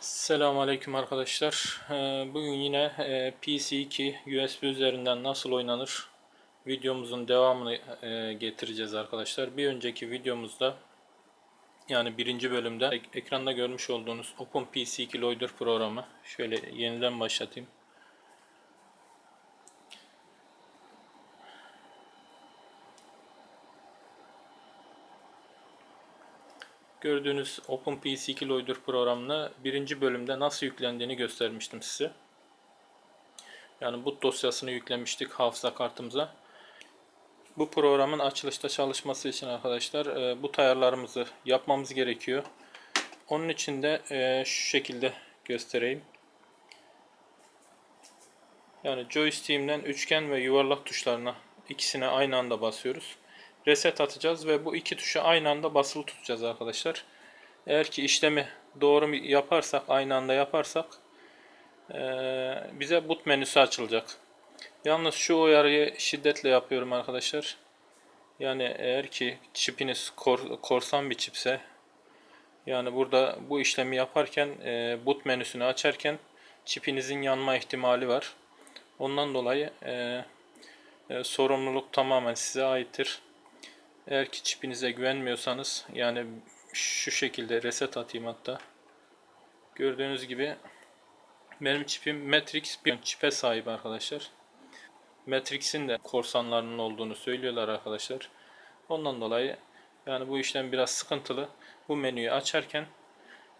Selamun Aleyküm arkadaşlar. Ee, Bugün yine e, PC2 USB üzerinden nasıl oynanır videomuzun devamını e, getireceğiz arkadaşlar. Bir önceki videomuzda yani birinci bölümde ek- ekranda görmüş olduğunuz OpenPC2 Loader programı şöyle yeniden başlatayım. Gördüğünüz OpenPC2 Loader programını birinci bölümde nasıl yüklendiğini göstermiştim size. Yani boot dosyasını yüklemiştik hafıza kartımıza. Bu programın açılışta çalışması için arkadaşlar e, bu ayarlarımızı yapmamız gerekiyor. Onun için de e, şu şekilde göstereyim. Yani joystick'imden üçgen ve yuvarlak tuşlarına ikisine aynı anda basıyoruz. Reset atacağız ve bu iki tuşu aynı anda basılı tutacağız arkadaşlar. Eğer ki işlemi doğru yaparsak, aynı anda yaparsak eee, bize boot menüsü açılacak. Yalnız şu uyarıyı şiddetle yapıyorum arkadaşlar. Yani eğer ki çipiniz kor- korsan bir çipse yani burada bu işlemi yaparken eee boot menüsünü açarken çipinizin yanma ihtimali var. Ondan dolayı eee, e, sorumluluk tamamen size aittir. Eğer ki çipinize güvenmiyorsanız yani şu şekilde reset atayım hatta. Gördüğünüz gibi benim çipim Matrix bir çipe sahip arkadaşlar. Matrix'in de korsanlarının olduğunu söylüyorlar arkadaşlar. Ondan dolayı yani bu işlem biraz sıkıntılı. Bu menüyü açarken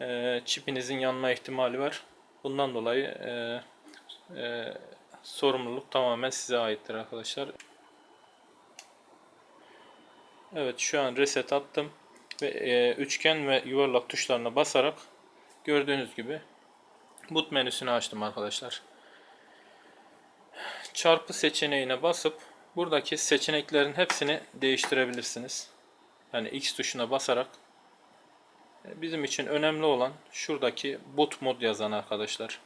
e, çipinizin yanma ihtimali var. Bundan dolayı e, e, sorumluluk tamamen size aittir arkadaşlar. Evet şu an reset attım ve e, üçgen ve yuvarlak tuşlarına basarak gördüğünüz gibi boot menüsünü açtım arkadaşlar. Çarpı seçeneğine basıp buradaki seçeneklerin hepsini değiştirebilirsiniz. Yani X tuşuna basarak E, bizim için önemli olan şuradaki boot mod yazan arkadaşlar.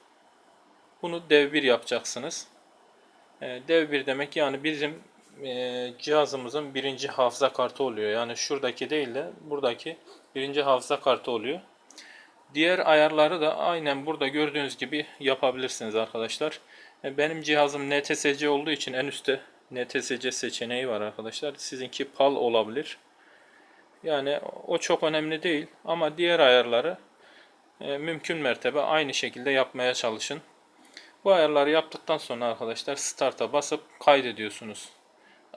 Bunu dev 1 yapacaksınız. E, Dev 1 demek yani bizim e, cihazımızın birinci hafıza kartı oluyor. Yani şuradaki değil de buradaki birinci hafıza kartı oluyor. Diğer ayarları da aynen burada gördüğünüz gibi yapabilirsiniz arkadaşlar. E, Benim cihazım NTSC olduğu için en üstte NTSC seçeneği var arkadaşlar. Sizinki PAL olabilir. Yani o çok önemli değil ama diğer ayarları e, mümkün mertebe aynı şekilde yapmaya çalışın. Bu ayarları yaptıktan sonra arkadaşlar Start'a basıp kaydediyorsunuz.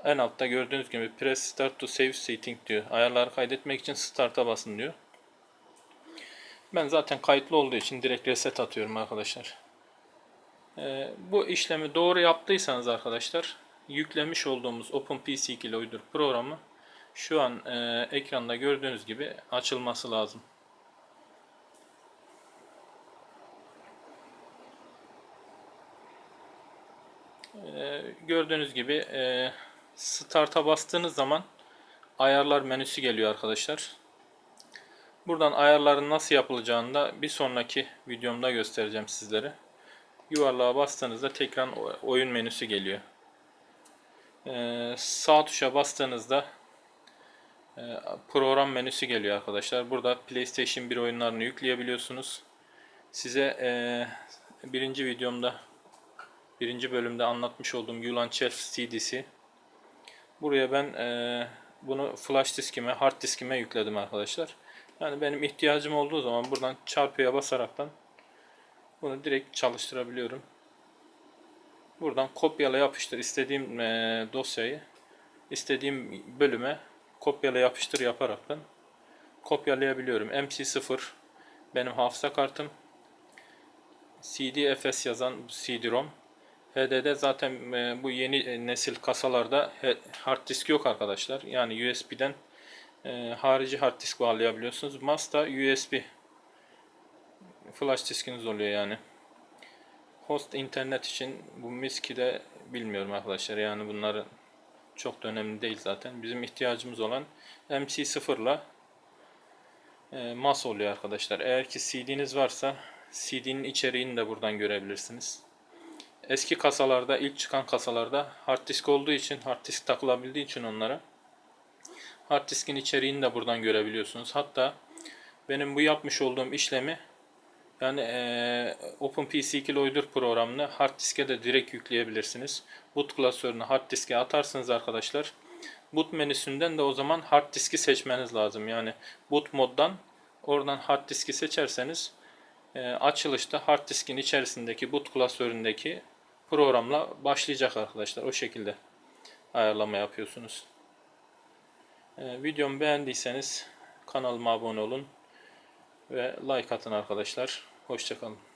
En altta gördüğünüz gibi Press Start to Save Setting diyor. Ayarları kaydetmek için Start'a basın diyor. Ben zaten kayıtlı olduğu için direkt reset atıyorum arkadaşlar. Ee, bu işlemi doğru yaptıysanız arkadaşlar yüklemiş olduğumuz OpenPC2 Loader programı şu an e, ekranda gördüğünüz gibi açılması lazım. Ee, gördüğünüz gibi e, Start'a bastığınız zaman ayarlar menüsü geliyor arkadaşlar. Buradan ayarların nasıl yapılacağını da bir sonraki videomda göstereceğim sizlere. Yuvarlığa bastığınızda tekrar oyun menüsü geliyor. Ee, sağ tuşa bastığınızda e, program menüsü geliyor arkadaşlar. Burada PlayStation 1 oyunlarını yükleyebiliyorsunuz. Size e, birinci videomda birinci bölümde anlatmış olduğum Yulan Chef CD'si. Buraya ben e, bunu flash diskime, hard diskime yükledim arkadaşlar. Yani benim ihtiyacım olduğu zaman buradan çarpıya basaraktan bunu direkt çalıştırabiliyorum. Buradan kopyala yapıştır istediğim e, dosyayı istediğim bölüme kopyala yapıştır yaparaktan kopyalayabiliyorum. MC0 benim hafıza kartım. CDFS yazan CD-ROM. HDD zaten e, bu yeni e, nesil kasalarda hard disk yok arkadaşlar. Yani USB'den e, harici hard disk bağlayabiliyorsunuz. MAS da USB flash diskiniz oluyor yani. Host internet için bu MISKİ'de bilmiyorum arkadaşlar. Yani bunları çok da önemli değil zaten. Bizim ihtiyacımız olan MC0 ile MAS oluyor arkadaşlar. Eğer ki CD'niz varsa CD'nin içeriğini de buradan görebilirsiniz. Eski kasalarda, ilk çıkan kasalarda hard disk olduğu için, hard disk takılabildiği için onlara hard diskin içeriğini de buradan görebiliyorsunuz. Hatta benim bu yapmış olduğum işlemi Yani eee OpenPC 2 Loader programını hard diske de direkt yükleyebilirsiniz. Boot klasörünü hard diske atarsınız arkadaşlar. Boot menüsünden de o zaman hard diski seçmeniz lazım. Yani boot moddan oradan hard diski seçerseniz eee, açılışta hard diskin içerisindeki boot klasöründeki programla başlayacak arkadaşlar. O şekilde ayarlama yapıyorsunuz. Eee, videomu beğendiyseniz kanalıma abone olun ve like atın arkadaşlar. Hoşçakalın.